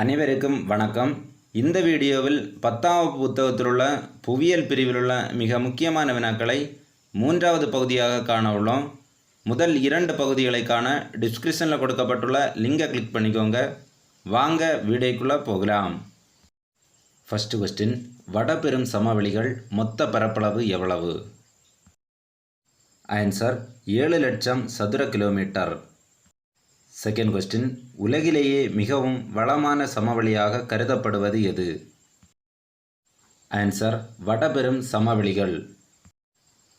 அனைவருக்கும் வணக்கம். இந்த வீடியோவில் பத்தாம் வகுப்பு புவியியல் பிரிவிலுள்ள மிக முக்கியமான வினாக்களை மூன்றாவது பகுதியாக காண உள்ளோம். முதல் இரண்டு பகுதிகளை காண டிஸ்கிரிப்ஷனில் கொடுக்கப்பட்டுள்ள லிங்கை கிளிக் பண்ணிக்கோங்க. வாங்க வீடியோக்குள்ளே போகலாம். ஃபஸ்ட்டு கொஸ்டின் வடபெரும் சமவெளிகள் மொத்த பரப்பளவு எவ்வளவு? ஆன்சர் ஏழு லட்சம் சதுர கிலோமீட்டர் செகண்ட் கொஸ்டின் உலகிலேயே மிகவும் வளமான சமவெளியாக கருதப்படுவது எது? ஆன்சர் வடபெரும் சமவெளிகள்.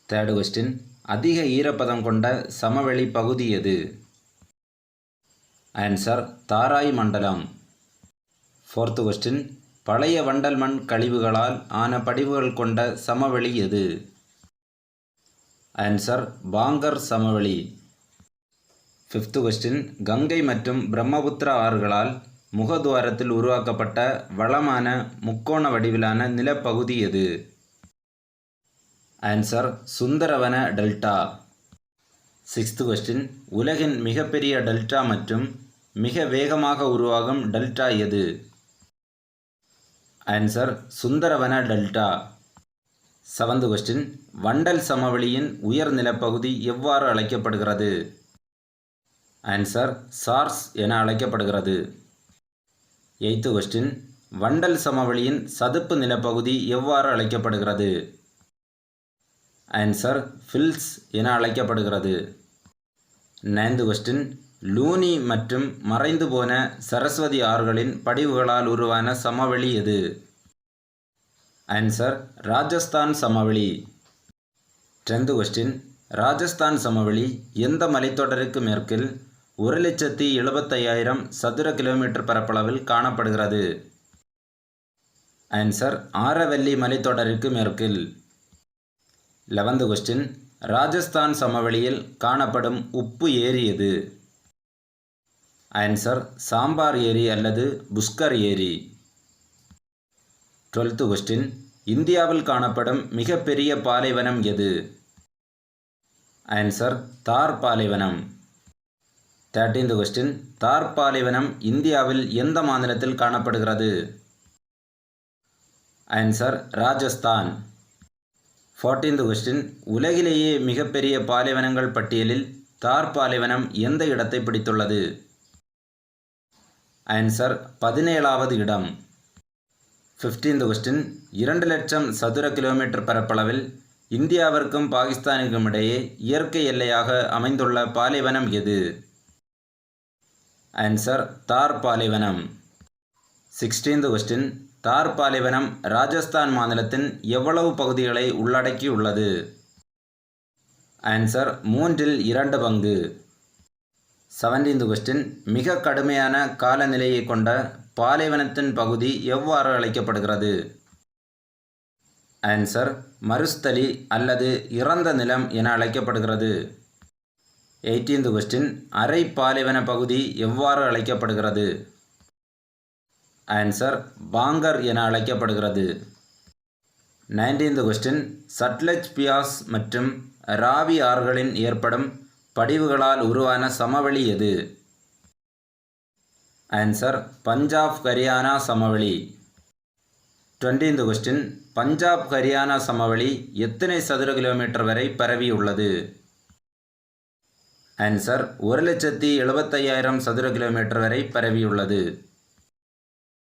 தேர்டு கொஸ்டின் அதிக ஈரப்பதம் கொண்ட சமவெளி பகுதி எது? ஆன்சர் தாராய் மண்டலம். ஃபோர்த்து கொஸ்டின் பழைய வண்டல் மண் கழிவுகளால் ஆன படிவுகள் கொண்ட சமவெளி எது? ஆன்சர் பாங்கர் சமவெளி. ஃபிஃப்த்து கொஸ்டின் கங்கை மற்றும் பிரம்மபுத்திரா ஆறுகளால் முகத்துவாரத்தில் உருவாக்கப்பட்ட வளமான முக்கோண வடிவிலான நிலப்பகுதி எது? Answer Sundarvan delta. Sixth question உலகின் மிகப்பெரிய டெல்டா மற்றும் மிக வேகமாக உருவாகும் டெல்டா எது? Answer Sundarvan delta. Seventh question வண்டல் சமவெளியின் உயர் நிலப்பகுதி எவ்வாறு அழைக்கப்படுகிறது? ஆன்சர் சார்ஸ் என அழைக்கப்படுகிறது. எய்த்து கொஸ்டின் வண்டல் சமவெளியின் சதுப்பு நிலப்பகுதி எவ்வாறு அழைக்கப்படுகிறது? ஆன்சர் ஃபில்ஸ் என அழைக்கப்படுகிறது. நைன்த் கொஸ்டின் லூனி மற்றும் மறைந்து போன சரஸ்வதி ஆறுகளின் படிவுகளால் உருவான சமவெளி எது? ஆன்சர் ராஜஸ்தான் சமவெளி. டென்த் கொஸ்டின் ராஜஸ்தான் சமவெளி எந்த மலைத்தொடருக்கு மேற்கில்? ஒரு லட்சத்தி எழுபத்தையாயிரம் சதுர கிலோமீட்டர் பரப்பளவில் காணப்படுகிறது. ஆன்சர் ஆரவல்லி மலைத்தொடருக்கு மேற்கில். லெவன்த் கொஸ்டின் ராஜஸ்தான் சமவெளியில் காணப்படும் உப்பு ஏரி எது? ஆன்சர் சாம்பார் ஏரி அல்லது புஷ்கர் ஏரி. டுவெல்த்து கொஸ்டின் இந்தியாவில் காணப்படும் மிகப்பெரிய பாலைவனம் எது? ஆன்சர் தார் பாலைவனம். தேர்ட்டீன்த் கொஸ்டின் தார் பாலைவனம் இந்தியாவில் எந்த மாநிலத்தில் காணப்படுகிறது? ஆன்சர் ராஜஸ்தான். ஃபோர்டீன்த் கொஸ்டின் உலகிலேயே மிகப்பெரிய பாலைவனங்கள் பட்டியலில் தார் பாலைவனம் எந்த இடத்தை பிடித்துள்ளது? ஆன்சர் பதினேழாவது இடம். ஃபிஃப்டீன்த் கொஸ்டின் இரண்டு லட்சம் சதுர கிலோமீட்டர் பரப்பளவில் இந்தியாவிற்கும் பாகிஸ்தானுக்கும் இடையே இயற்கை எல்லையாக அமைந்துள்ள பாலைவனம் எது? ஆன்சர் தார் பாலைவனம் சிக்ஸ்டீன்த் கொஸ்டின் தார் பாலைவனம் ராஜஸ்தான் மாநிலத்தின் எவ்வளவு பகுதிகளை உள்ளடக்கியுள்ளது? ஆன்சர் மூன்றில் இரண்டு பங்கு. செவன்டீன்த் கொஸ்டின் மிக கடுமையான காலநிலையை கொண்ட பாலைவனத்தின் பகுதி எவ்வாறு அழைக்கப்படுகிறது? ஆன்சர் மருஸ்தலி அல்லது இறந்த நிலம் என அழைக்கப்படுகிறது. எயிட்டீன்த் கொஸ்டின் அரை பாலைவன பகுதி எவ்வாறு அழைக்கப்படுகிறது? ஆன்சர் பாங்கர் என அழைக்கப்படுகிறது. நைன்டீன்த் கொஸ்டின் சட்லஜ் பியாஸ் மற்றும் ராவி ஆறுகளின் ஏற்படும் படிவுகளால் உருவான சமவெளி எது? ஆன்சர் பஞ்சாப் ஹரியானா சமவெளி. டுவெண்ட்டீன்த் கொஸ்டின் பஞ்சாப் ஹரியானா சமவெளி எத்தனை சதுர கிலோமீட்டர் வரை பரவியுள்ளது? ஆன்சர் ஒரு லட்சத்தி எழுபத்தையாயிரம் சதுர கிலோமீட்டர் வரை பரவியுள்ளது.